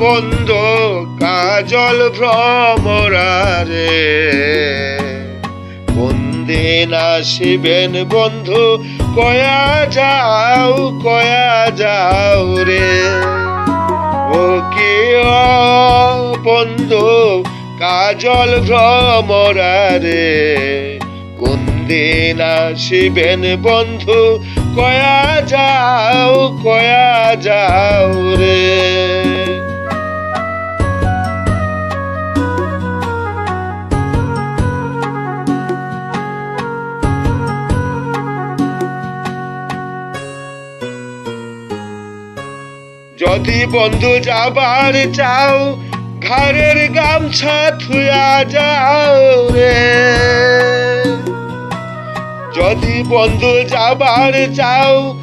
বন্ধু কাজল ভ্রমরারে। কোন দিন আসিবেন বন্ধু, কয়া যাও কয়া যাও রে। ও কি বন্ধু কাজল ভ্রমরারে। কোন দিন আসিবেন বন্ধু, কয়া যাও কয়া যাও রে। যদি বন্ধু যাবার চাও, ঘরের গামছা থুয়া যাও রে। যদি বন্ধু যাবার চাও,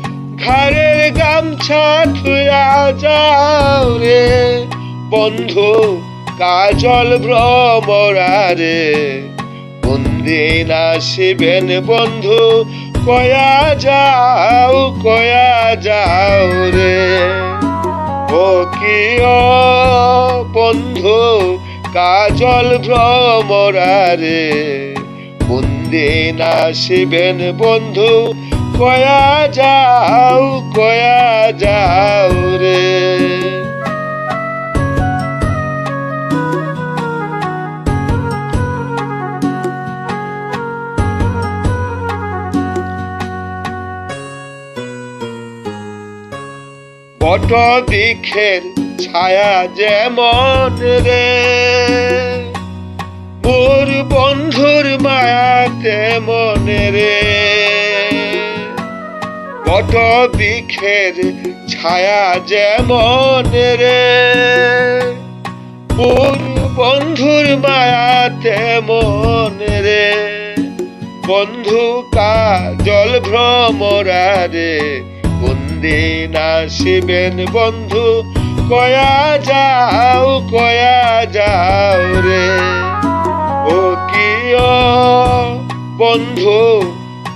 ঘরের গামছা থুয়া যাও রে। বন্ধু, কাজল ভ্রমরারে কোনদিন আসিবেন বন্ধু, কয়া যাও কয়া যাও রে। ও বন্ধু কাজল ভ্রমরারে বন্দে না শিবেন বন্ধু কয়া যাও কয়া যাও রে। বট বৃক্ষের ছায়া যেমন রে। মোর বন্ধুর মায়া তেমন রে। বট বৃক্ষের ছায়া যেমন রে। মোর বন্ধুর মায়া তেমন রে। বন্ধু কাজল ভ্রমরা রে কোনদিন আসিবেন বন্ধু, কয়া যাও কয়া যাও রে। ও কি বন্ধু,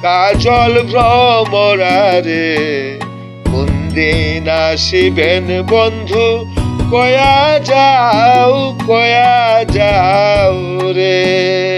কাজল ভ্রমরা রে। কোনদিন আসিবেন বন্ধু, কয়া যাও কয়া যাও রে।